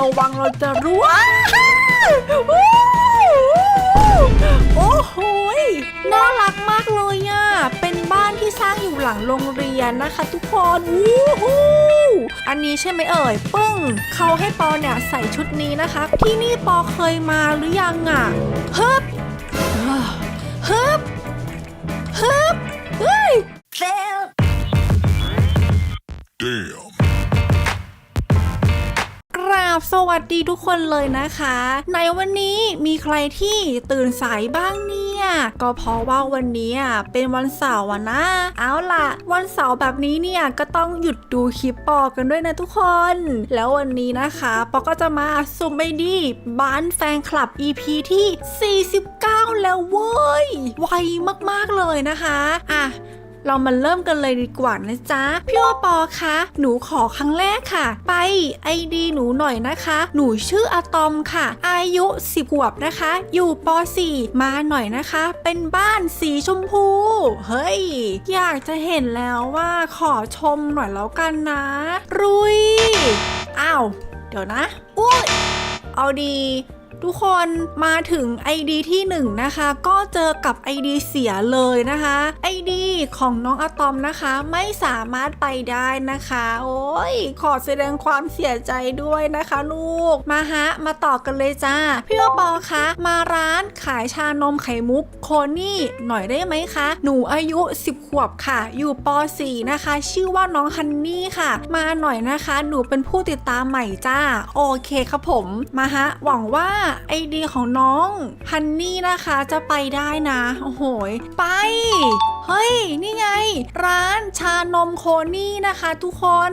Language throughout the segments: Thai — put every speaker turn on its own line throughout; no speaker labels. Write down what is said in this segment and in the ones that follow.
ระวังเราจะร่วงโอ้โหน่ารักมากเลยอะ เป็นบ้านที่สร้างอยู่หลังโรงเรียนนะคะทุกคนวู้ฮูอันนี้ใช่ไหมเอ่ย ปึ้ง เขาให้ปอเนี่ยใส่ชุดนี้นะคะ ที่นี่ปอเคยมาหรือยังอะฮึบอ่าฮึบฮึบเฮ้ย
Damn.
กราบสวัสดีทุกคนเลยนะคะ ในวันนี้มีใครที่ตื่นสายบ้างเนี่ย ก็เพราะว่าวันนี้เป็นวันเสาร์นะ เอาล่ะ วันเสาร์แบบนี้เนี่ยก็ต้องหยุดดูคลิปปอกันด้วยนะทุกคน แล้ววันนี้นะคะปอก็จะมาสุ่มไอดีบ้านแฟนคลับ EP ที่ 49 แล้วเว้ย ไวมากๆเลยนะคะ อะ เรามาเริ่มกันเลยดีกว่านะจ๊ะพี่โอปอคะหนูขอครั้งแรกค่ะ ไปไอดีหนูหน่อยนะคะ หนูชื่ออะตอมค่ะ อายุ 10ขวบนะคะ อยู่ป .4 มาหน่อยนะคะ เป็นบ้านสีชมพู เฮ้ย อยากจะเห็นแล้วว่าขอชมหน่อยแล้วกันนะ รุยอ้าว เดี๋ยวนะ อุ้ยเอาดี ทุกคนมาถึง ID ที่1นงนะคะ ก็เจอกับ ID เสียเลยนะคะ ID ของน้องอะตอมนะคะไม่สามารถไปได้นะคะ โอ้ยขอแสดงความเสียใจด้วยนะคะ ลูกมาฮะมาต่อกันเลยจ้าพี่วปอคะมาร้านขายชานมไข่มุกโคนี่หน่อยได้ไหมคะ หนูอายุ 10 ขวบค่ะ อยู่ป .4 นะคะ ชื่อว่าน้องฮันนี่ค่ะ มาหน่อยนะคะ หนูเป็นผู้ติดตามใหม่จ้า โอเคครับผมมาฮะหวังว่าไอเดียของน้องฮันนี่นะคะจะไปได้นะ โอ้โหไป เฮ้ย นี่ไง ร้านชานมโคนี่นะคะทุกคน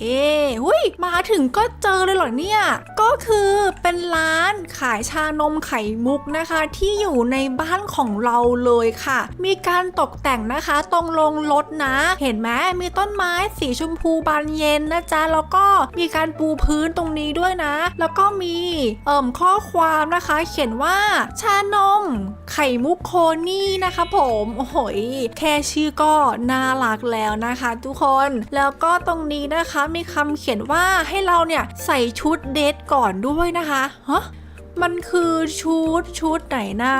เอ๊หุยมาถึงก็เจอเลยเหรอเนี่ย ก็คือเป็นร้านขายชานมไข่มุกนะคะ ที่อยู่ในบ้านของเราเลยค่ะ มีการตกแต่งนะคะ ตรงลงรถนะ เห็นไหมมีต้นไม้สีชมพูบานเย็นนะจ๊ะ แล้วก็มีการปูพื้นตรงนี้ด้วยนะ แล้วก็มีเอ่มข้อความนะคะ เขียนว่าชานม ไข่มุกโคนี่นะคะ ผมโอ้โหยแค่ชื่อก็น่ารักแล้วนะคะ ทุกคน แล้วก็ตรงนี้นะคะมีคำเขียนว่าให้เราเนี่ยใส่ชุดเดทก่อนด้วยนะคะฮะมันคือชุดชุดไหนนะ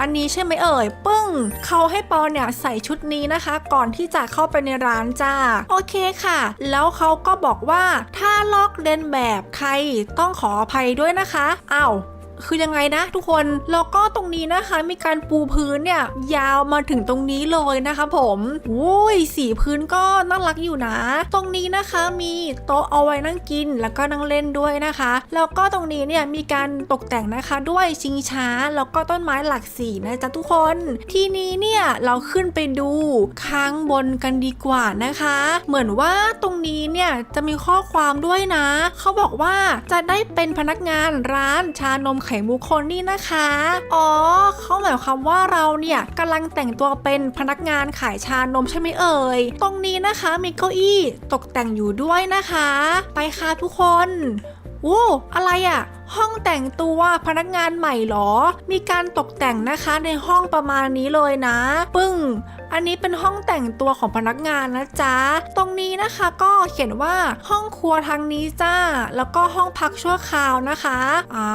อันนี้ใช่ไหมเอ่ย ปึ้ง เขาให้ปอเนี่ยใส่ชุดนี้นะคะ ก่อนที่จะเข้าไปในร้านจ้า โอเคค่ะ แล้วเขาก็บอกว่าถ้าลอกเลียนแบบใครต้องขออภัยด้วยนะคะอ้าว คือยังไงนะทุกคน แล้วก็ตรงนี้นะคะ มีการปูพื้นเนี่ยยาวมาถึงตรงนี้เลยนะคะผมโอ้ยสีพื้นก็น่ารักอยู่นะ ตรงนี้นะคะมีโต๊ะเอาไว้นั่งกินแล้วก็นั่งเล่นด้วยนะคะ แล้วก็ตรงนี้เนี่ยมีการตกแต่งนะคะด้วยชิงช้าแล้วก็ต้นไม้หลากสีนะจ๊ะทุกคน ทีนี้เนี่ยเราขึ้นไปดูข้างบนกันดีกว่านะคะ เหมือนว่าตรงนี้เนี่ยจะมีข้อความด้วยนะ เขาบอกว่าจะได้เป็นพนักงานร้านชานมไข่มุกคนนี่นะคะ อ๋อเขาหมายความว่าเราเนี่ยกำลังแต่งตัวเป็นพนักงานขายชานมใช่ไหมเอ่ย ตรงนี้นะคะมีเก้าอี้ตกแต่งอยู่ด้วยนะคะ ไปค่ะทุกคนโอ้อะไรอะ่ะ ห้องแต่งตัวพนักงานใหม่เหรอ มีการตกแต่งนะคะในห้องประมาณนี้เลยนะ ปึ้ง อันนี้เป็นห้องแต่งตัวของพนักงานนะจ๊ะ ตรงนี้นะคะก็เขียนว่าห้องครัวทางนี้จ้า แล้วก็ห้องพักชั่วคราวนะคะอ่า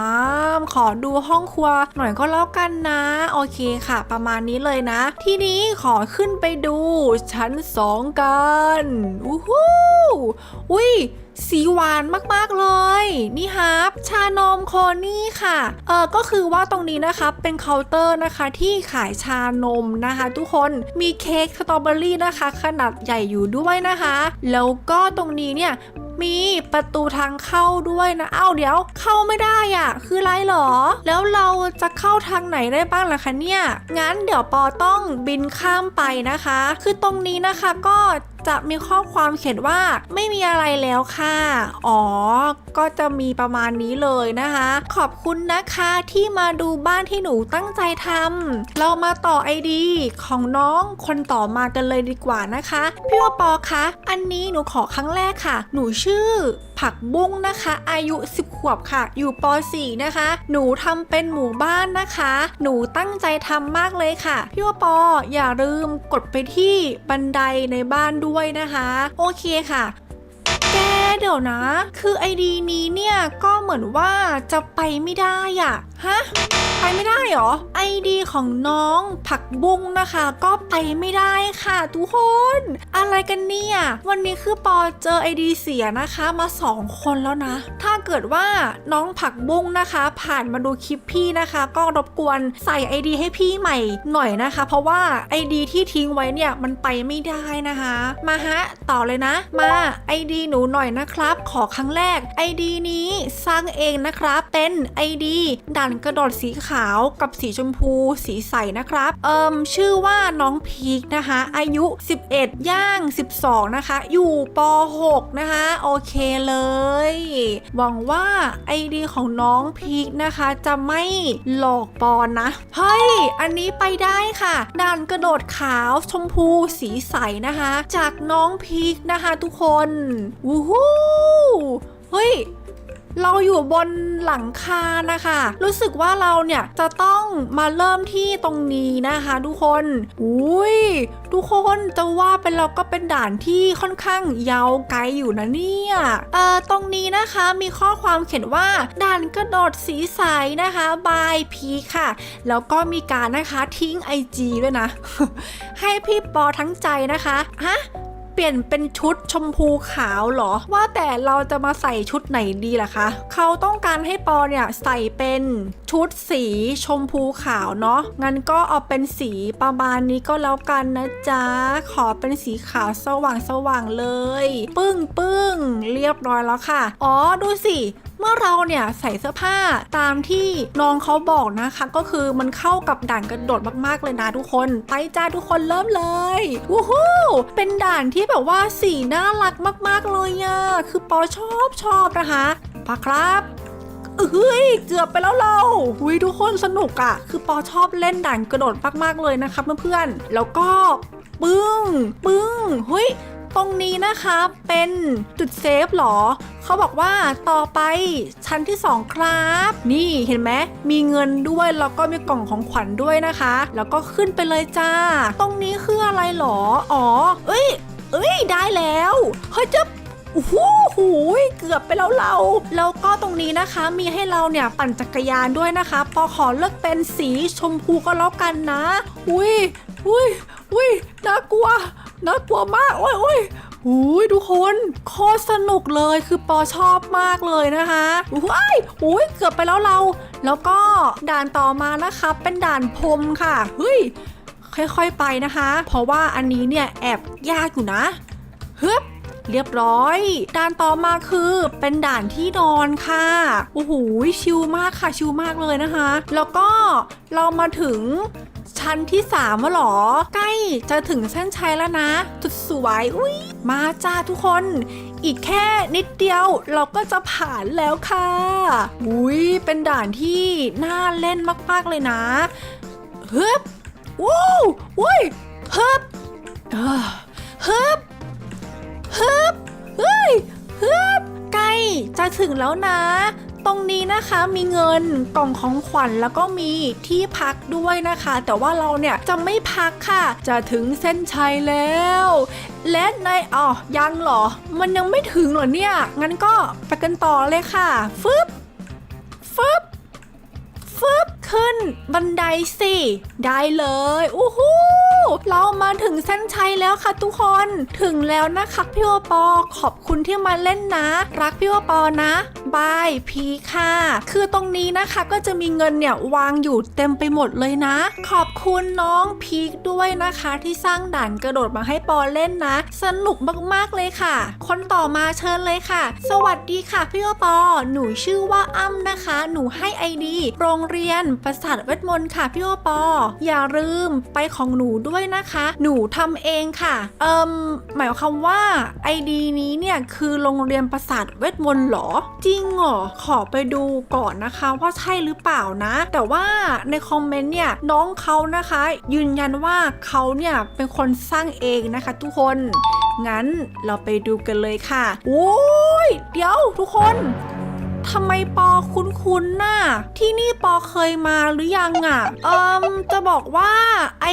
ขอดูห้องครัวหน่อยก็แล้วกันนะ โอเคค่ะ ประมาณนี้เลยนะ ทีนี้ขอขึ้นไปดูชั้นสองกันอู้หูอุ้ย สีหวานมากๆเลย นี่ครับชานมโคนี่ค่ะเออก็คือว่าตรงนี้นะคะเป็นเคาน์เตอร์นะคะที่ขายชานมนะคะ ทุกคนมีเค้กสตรอเบอรี่นะคะ ขนาดใหญ่อยู่ด้วยนะคะ แล้วก็ตรงนี้เนี่ยมีประตูทางเข้าด้วยนะ เอ้าเดี๋ยวเข้าไม่ได้อะคือไรหรอ แล้วเราจะเข้าทางไหนได้บ้างล่ะคะเนี่ย งั้นเดี๋ยวปอต้องบินข้ามไปนะคะ คือตรงนี้นะคะก็ จะมีข้อความเขียนว่าไม่มีอะไรแล้วค่ะ อ๋อ ก็จะมีประมาณนี้เลยนะคะ ขอบคุณนะคะที่มาดูบ้านที่หนูตั้งใจทำเรามาต่อไอดีของน้องคนต่อมากันเลยดีกว่านะคะ พี่วปอคะ อันนี้หนูขอครั้งแรกค่ะ หนูชื่อผักบุ้งนะคะ อายุ 10 ขวบค่ะ อยู่ป .4 นะคะ หนูทำเป็นหมู่บ้านนะคะ หนูตั้งใจทำมากเลยค่ะ พี่วปออย่าลืมกดไปที่บันไดในบ้านด้วยนะคะ โอเคค่ะ แกเดี๋ยวนะ คือไอดีนี้เนี่ยก็เหมือนว่าจะไปไม่ได้อะฮะไปไม่ได้เหรอไอดีของน้องผักบุ้งนะคะ ก็ไปไม่ได้ค่ะทุกคน อะไรกันเนี่ยวันนี้คือปอเจอไอดีเสียนะคะมาสองคนแล้วนะ ถ้าเกิดว่าน้องผักบุ้งนะคะ ผ่านมาดูคลิปพี่นะคะ ก็รบกวนใส่ไอดีให้พี่ใหม่หน่อยนะคะ เพราะว่าไอดีที่ทิ้งไว้เนี่ยมันไปไม่ได้นะคะ มาฮะต่อเลยนะ มาไอดีหนูหน่อยนะครับ ขอครั้งแรกไอดีนี้สร้างเองนะครับ เป็นไอดีด่านกระโดดสีขาวกับสีชมพู สีใสนะครับ เอิมชื่อว่าน้องพีคนะคะ อายุ 11 ย่าง 12 นะคะ อยู่ป .6 นะคะ โอเคเลย หวังว่าไอดีของน้องพีคนะคะ จะไม่หลอกปอนนะ เฮ้ย อันนี้ไปได้ค่ะด่านกระโดดขาวชมพูสีใสนะคะ จากน้องพีคนะคะทุกคนวูฮู้เฮ้ยเราอยู่บนหลังคานะคะ รู้สึกว่าเราเนี่ยจะต้องมาเริ่มที่ตรงนี้นะคะ ทุกคน อุ้ย ทุกคนจะว่าเป็นเราก็เป็นด่านที่ค่อนข้างยาวไกลอยู่นะเนี่ย เอ่อ ตรงนี้นะคะมีข้อความเขียนว่า ด่านกระโดดสีใสนะคะบายพีค่ะ แล้วก็มีการนะคะทิ้ง IG ด้วยนะ ให้พี่ปอทั้งใจนะคะ ฮะ เปลี่ยนเป็นชุดชมพูขาวเหรอ ว่าแต่เราจะมาใส่ชุดไหนดีล่ะคะ เขาต้องการให้ปอเนี่ยใส่เป็นชุดสีชมพูขาวเนาะ งั้นก็เอาเป็นสีประมาณนี้ก็แล้วกันนะจ๊ะ ขอเป็นสีขาวสว่างสว่างๆเลย ปึ้งปึ้งเรียบร้อยแล้วค่ะ อ๋อดูสิเมื่อเราเนี่ยใส่เสื้อผ้าตามที่น้องเขาบอกนะคะ ก็คือมันเข้ากับด่านกระโดดมากๆเลยนะทุกคน ไปจ้าทุกคนเริ่มเลยวู้ฮู้เป็นด่านที่แบบว่าสีน่ารักมากๆเลยอะคือปอชอบชอบนะคะปะครับเฮ้ยเกือบไปแล้วเราหุยทุกคนสนุกอะคือปอชอบเล่นด่านกระโดดมากๆเลยนะครับเพื่อนๆแล้วก็ปึ้งปึ้งเฮ้ย ตรงนี้นะคะเป็นจุดเซฟเหรอ เขาบอกว่าต่อไปชั้นที่ 2 ครับ นี่เห็นไหมมีเงินด้วยแล้วก็มีกล่องของขวัญด้วยนะคะ แล้วก็ขึ้นไปเลยจ้า ตรงนี้คืออะไรเหรอ อ๋อ เอ้ย เอ้ย ได้แล้ว เฮ้ยจะโอ้โหหูยเกือบไปแล้วเรา แล้วก็ตรงนี้นะคะมีให้เราเนี่ยปั่นจักรยานด้วยนะคะปอขอเลือกเป็นสีชมพูก็แล้วกันนะ อุ้ยอุ้ยอุ้ยน่ากลัว น่ากลัวมาก โอ้ยโอ้ยหูยทุกคนโคตรสนุกเลยคือปอชอบมากเลยนะคะว้ายหูยเกือบไปแล้วเรา แล้วก็ด่านต่อมานะคะเป็นด่านพรมค่ะเฮ้ยค่อยๆไปนะคะ เพราะว่าอันนี้เนี่ยแอบยากอยู่นะฮึบเรียบร้อย ด่านต่อมาคือเป็นด่านที่นอนค่ะ โอ้โหชิลมากค่ะชิลมากเลยนะคะ แล้วก็เรามาถึง ชั้นที่3แล้วหรอ ใกล้จะถึงเส้นชัยแล้วนะจุดสวยอุ้ยมาจ้าทุกคน อีกแค่นิดเดียวเราก็จะผ่านแล้วค่ะอุ้ยเป็นด่านที่น่าเล่นมากๆเลยนะฮึบว้าวอุ้ยฮึบเออฮึบฮึบเฮ้ยฮึบใกล้จะถึงแล้วนะ ตรงนี้นะคะมีเงินกล่องของขวัญแล้วก็มีที่พักด้วยนะคะ แต่ว่าเราเนี่ยจะไม่พักค่ะ จะถึงเส้นชัยแล้ว และในอ๋อยังเหรอ มันยังไม่ถึงเหรอเนี่ย งั้นก็ไปกันต่อเลยค่ะฟึบฟึบฟึบ ขึ้นบันไดสิ ได้เลยอู้หูเรามาถึงเส้นชัยแล้วค่ะทุกคน ถึงแล้วนะคะพี่โอปอ ขอบคุณที่มาเล่นนะ รักพี่โอปอนะบายพีค่ะ คือตรงนี้นะคะก็จะมีเงินเนี่ยวางอยู่เต็มไปหมดเลยนะ ขอบคุณน้องพีคด้วยนะคะที่สร้างด่านกระโดดมาให้ปอเล่นนะ สนุกมากๆเลยค่ะ คนต่อมาเชิญเลยค่ะ สวัสดีค่ะพี่โอปอ หนูชื่อว่าอ้ำนะคะ หนูให้ไอดีโรงเรียนประสาทเวทมนต์ค่ะพี่โอปอ อย่าลืมไปของหนูด้วยนะคะ หนูทำเองค่ะเอิมหมายความว่าไอดีนี้เนี่ยคือโรงเรียนประสาทเวทมนต์เหรอ จริงเหรอขอไปดูก่อนนะคะว่าใช่หรือเปล่านะ แต่ว่าในคอมเมนต์เนี่ยน้องเขานะคะ ยืนยันว่าเขาเนี่ยเป็นคนสร้างเองนะคะ ทุกคนงั้นเราไปดูกันเลยค่ะ โอ้ย เดี๋ยวทุกคน ทำไมปอคุ้นๆน่ะที่นี่ปอเคยมาหรือยังอะ่ะเอิมจะบอกว่า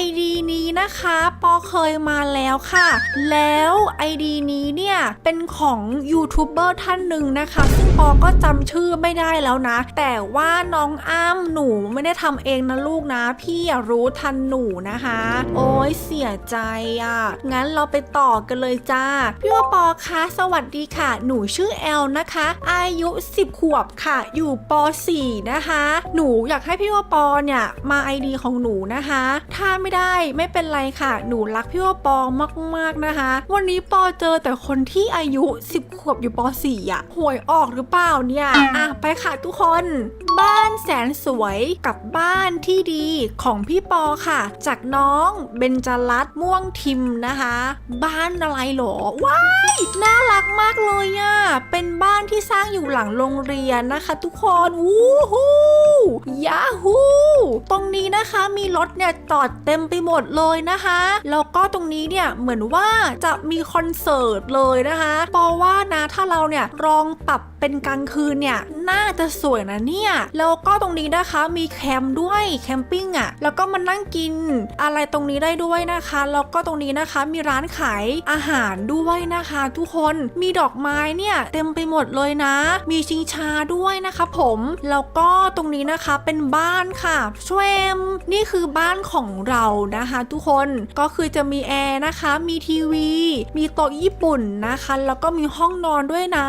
ID นี้นะคะ ปอเคยมาแล้วค่ะ แล้ว ID นี้เนี่ยเป็นของยูทูบเบอร์ท่านหนึ่งนะคะ ซึ่งปอก็จำชื่อไม่ได้แล้วนะ แต่ว่าน้องอ้ามหนูไม่ได้ทำเองนะลูกนะ พี่อย่ารู้ทันหนูนะคะ โอ้ยเสียใจอะ่ะ งั้นเราไปต่อกันเลยจ้า พี่ว่าปอคะสวัสดีค่ะ หนูชื่อแอลนะคะ อายุ 10วบค่ะ อยู่ป .4 นะคะ หนูอยากให้พี่ว่าปอเนี่ยมา ID ของหนูนะคะ ถ้าไม่ได้ไม่เป็นไรค่ะ หนูรักพี่ว่าปอมากๆนะคะ วันนี้ปอเจอแต่คนที่อายุ 10 ขวบอยู่ป .4 อะหวยออกหรือเปล่าเนี่ย อะไปค่ะทุกคน บ้านแสนสวยกับบ้านที่ดีของพี่ปอค่ะ จากน้องเบญจรัตน์ม่วงทิมนะคะ บ้านอะไรหรอ ว้าย น่ารักมากเลยอะ่ะ เป็นบ้านที่สร้างอยู่หลังโรงเรียนนะคะทุกคนวู้ฮู้ยาฮูตรงนี้นะคะมีรถเนี่ยจอดเต็มไปหมดเลยนะคะแล้วก็ตรงนี้เนี่ยเหมือนว่าจะมีคอนเสิร์ตเลยนะคะเพราะว่านะถ้าเราเนี่ยลองปรับ เป็นกลางคืนเนี่ยน่าจะสวยนะเนี่ยแล้วก็ตรงนี้นะคะมีแคมป์ด้วยแคมปิ้งอะ่ะแล้วก็มานั่งกินอะไรตรงนี้ได้ด้วยนะคะแล้วก็ตรงนี้นะคะมีร้านขายอาหารด้วยนะคะ ทุกคนมีดอกไม้เนี่ยเต็มไปหมดเลยนะ มีชิงชาด้วยนะคะผมแล้วก็ตรงนี้นะคะเป็นบ้านค่ะชวมนี่คือบ้านของเรานะคะ ทุกคนก็คือจะมีแอร์นะคะ มีทีวี มีโต๊ะญี่ปุ่นนะคะ แล้วก็มีห้องนอนด้วยนะ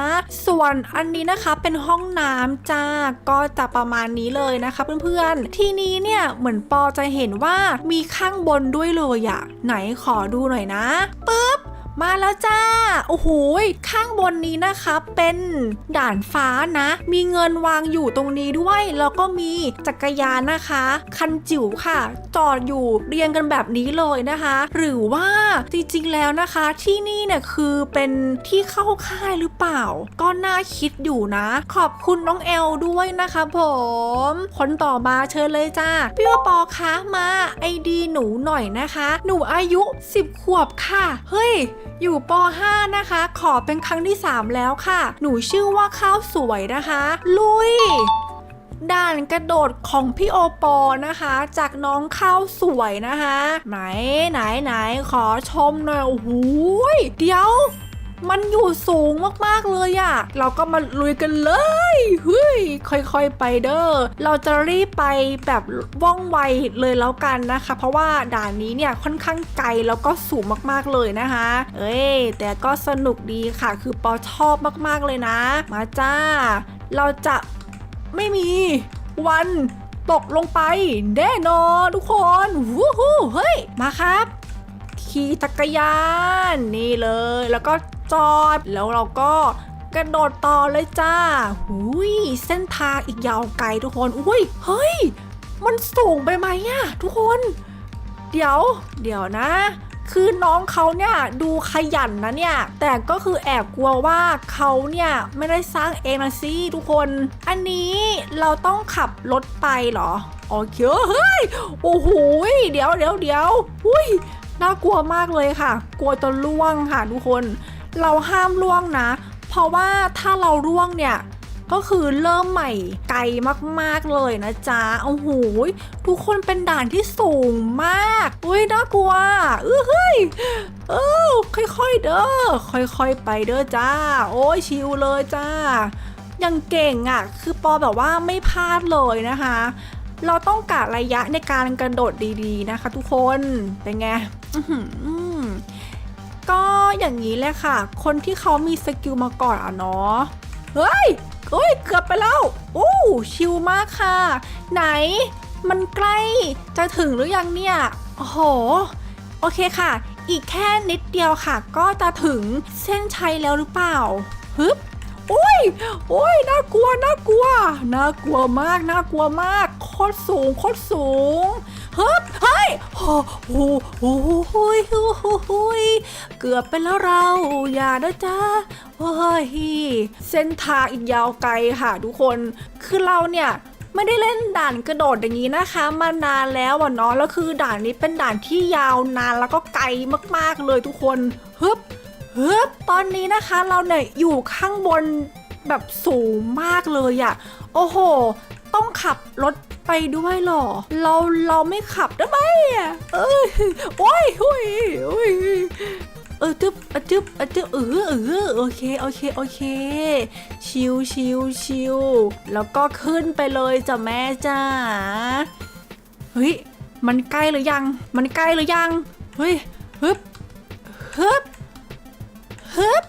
ส่วนอันนี้นะคะเป็นห้องน้ำจ้าก็จะประมาณนี้เลยนะคะเพื่อนๆ ทีนี้เนี่ยเหมือนปอจะเห็นว่ามีข้างบนด้วยเลยอะไหนขอดูหน่อยนะปึ๊บ มาแล้วจ้า โอ้โหข้างบนนี้นะคะเป็นด่านฟ้านะ มีเงินวางอยู่ตรงนี้ด้วย แล้วก็มีจักรยานนะคะ คันจิ๋วค่ะ จอดอยู่เรียงกันแบบนี้เลยนะคะ หรือว่าจริงๆแล้วนะคะที่นี่เนี่ยคือเป็นที่เข้าค่ายหรือเปล่า ก็น่าคิดอยู่นะ ขอบคุณน้องแอลด้วยนะคะผมคนต่อมาเชิญเลยจ้าพี่ว่าปอคะมาไอดีหนูหน่อยนะคะ หนูอายุ 10 ขวบค่ะ เฮ้ยอยู่ป .5 นะคะ ขอเป็นครั้งที่ 3 แล้วค่ะ หนูชื่อว่าข้าวสวยนะคะ ลุย ด่านกระโดดของพี่โอปอนะคะ จากน้องข้าวสวยนะคะ ไหนไหนไหนขอชมหน่อย โอ้โหเดี๋ยว มันอยู่สูงมากๆเลยอะเราก็มาลุยกันเลยเฮ้ยค่อยๆไปเด้อเราจะรีบไปแบบว่องไวเลยแล้วกันนะคะ เพราะว่าด่านนี้เนี่ยค่อนข้างไกลแล้วก็สูงมากๆเลยนะคะ เอ้ยแต่ก็สนุกดีค่ะ คือปอชอบมากๆเลยนะ มาจ้า เราจะไม่มีวันตกลงไปแน่นอนทุกคนวู้ฮู้เฮ้ย มาครับขี่จักรยาน นี่เลยแล้วก็ จอด แล้วเราก็กระโดดต่อเลยจ้าหุยเส้นทางอีกยาวไกลทุกคน อุ้ย เฮ้ย มันสูงไปไหมอะทุกคน เดี๋ยว เดี๋ยวนะ คือน้องเขาเนี่ยดูขยันนะเนี่ย แต่ก็คือแอบกลัวว่าเขาเนี่ยไม่ได้สร้างเองนะสิทุกคน อันนี้เราต้องขับรถไปเหรอโอเคเฮ้ย โอ้โห เดี๋ยวเดี๋ยวเดี๋ยวอุ้ย น่ากลัวมากเลยค่ะ กลัวจะล่วงค่ะทุกคน เราห้ามล่วงนะ เพราะว่าถ้าเราล่วงเนี่ยก็คือเริ่มใหม่ไกลมากๆเลยนะจ๊ะโอ้โหยทุกคนเป็นด่านที่สูงมาก อุ้ยน่ากลัวเออเฮ้ยเออค่อยๆเด้อค่อยๆไปเด้อจ้า โอ้ยชิวเลยจ้ายังเก่งอะ่ะ คือปอแบบว่าไม่พลาดเลยนะคะ เราต้องกะระยะในการกระโดดดีๆนะคะ ทุกคนเป็นไง ก็อย่างนี้เลยค่ะ คนที่เขามีสกิลมาก่อนอะเนาะ เฮ้ยเฮ้ย เกือบไปแล้วโอ้ชิลมากค่ะ ไหน มันใกล้จะถึงหรือยังเนี่ย โอ้โห โอเคค่ะ อีกแค่นิดเดียวค่ะ ก็จะถึงเส้นชัยแล้วหรือเปล่า ฮึบโอ้ยโอ้ยน่ากลัว น่ากลัว น่ากลัวมาก น่ากลัวมาก โคตรสูง โคตรสูง ฮึบเฮ้ยโอ้โหโอ้โหโอ้ยโอ้โหโอ้ยเกือบไปแล้วเราอย่านะจ๊ะโอ้ยเส้นทางอีกยาวไกลค่ะทุกคนคือเราเนี่ยไม่ได้เล่นด่านกระโดดอย่างนี้นะคะ มานานแล้วอะเนาะแล้วคือด่านนี้เป็นด่านที่ยาวนานแล้วก็ไกลมากๆเลยทุกคนฮึบฮึบตอนนี้นะคะเราเนี่ยอยู่ข้างบนแบบสูงมากเลยอะโอ้โห ต้องขับรถ ไปด้วยหรอ เราเราไม่ขับได้ไหมอะเอ้ยโอ้ยโอ้ยโอ้ยเออจึ๊บอจึ๊บอจึ๊บเออเออโอเคโอเคโอเค ชิวชิวชิวแล้วก็ขึ้นไปเลยจ้ะแม่จ้าเฮ้ยมันใกล้หรือยัง มันใกล้หรือยัง เฮ้ยฮึบฮึบฮึบ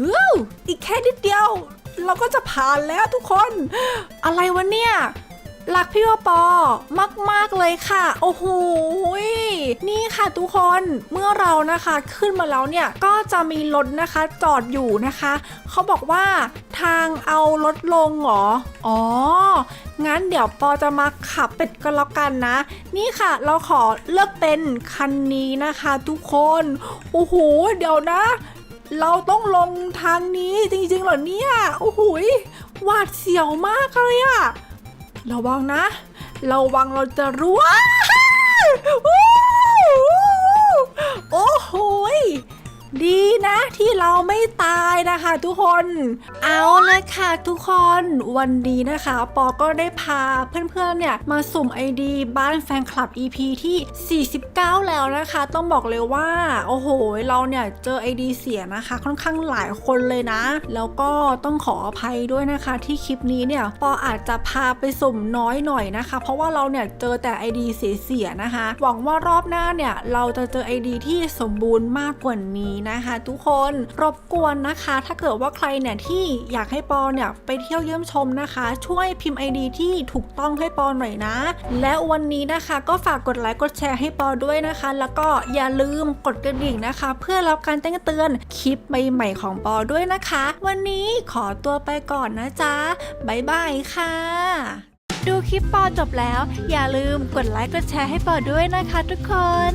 ฮู้อีกแค่นิดเดียว เราก็จะผ่านแล้วทุกคน อะไรวะเนี่ย รักพี่วปอมาก ๆ เลยค่ะ โอ้โหนี่ค่ะทุกคนเมื่อเรานะคะขึ้นมาแล้วเนี่ย ก็จะมีรถนะคะจอดอยู่นะคะ เขาบอกว่าทางเอารถลงเหรอ อ๋อ งั้นเดี๋ยวปอจะมาขับเป็ดกันแล้วกันนะ นี่ค่ะเราขอเลือกเป็นคันนี้นะคะทุกคน โอ้โห เดี๋ยวนะ เราต้องลงทางนี้จริงๆเหรอเนี่ย โอ้โหยหวาดเสียวมากเลยอะ ระวังนะ ระวังเราจะร่วงวู้โอ้โห ดีนะที่เราไม่ตายนะคะทุกคน เอาเลยค่ะทุกคนวันนี้นะคะ ปอก็ได้พาเพื่อนๆเนี่ยมาสุ่ม ID บ้านแฟนคลับ EP ที่ 49 แล้วนะคะ ต้องบอกเลยว่า โอ้โห เราเนี่ยเจอ ID เสียนะคะ ค่อนข้างหลายคนเลยนะ แล้วก็ต้องขออภัยด้วยนะคะที่คลิปนี้เนี่ยปออาจจะพาไปสุ่มน้อยหน่อยนะคะ เพราะว่าเราเนี่ยเจอแต่ ID เสียๆนะคะ หวังว่ารอบหน้าเนี่ยเราจะเจอ ID ที่สมบูรณ์มากกว่านี้นะคะ ทุกคนรบกวนนะคะ ถ้าเกิดว่าใครเนี่ยที่อยากให้ปอเนี่ยไปเที่ยวเยี่ยมชมนะคะ ช่วยพิมพ์ ID ที่ถูกต้องให้ปอหน่อยนะ และวันนี้นะคะก็ฝากกดไลค์กดแชร์ให้ปอด้วยนะคะ แล้วก็อย่าลืมกดกระดิ่งนะคะ เพื่อรับการแจ้งเตือนคลิปใหม่ๆของปอด้วยนะคะ วันนี้ขอตัวไปก่อนนะจ๊ะบ๊ายบายค่ะ ดูคลิปปอจบแล้ว อย่าลืมกดไลค์กดแชร์ให้ปอด้วยนะคะทุกคน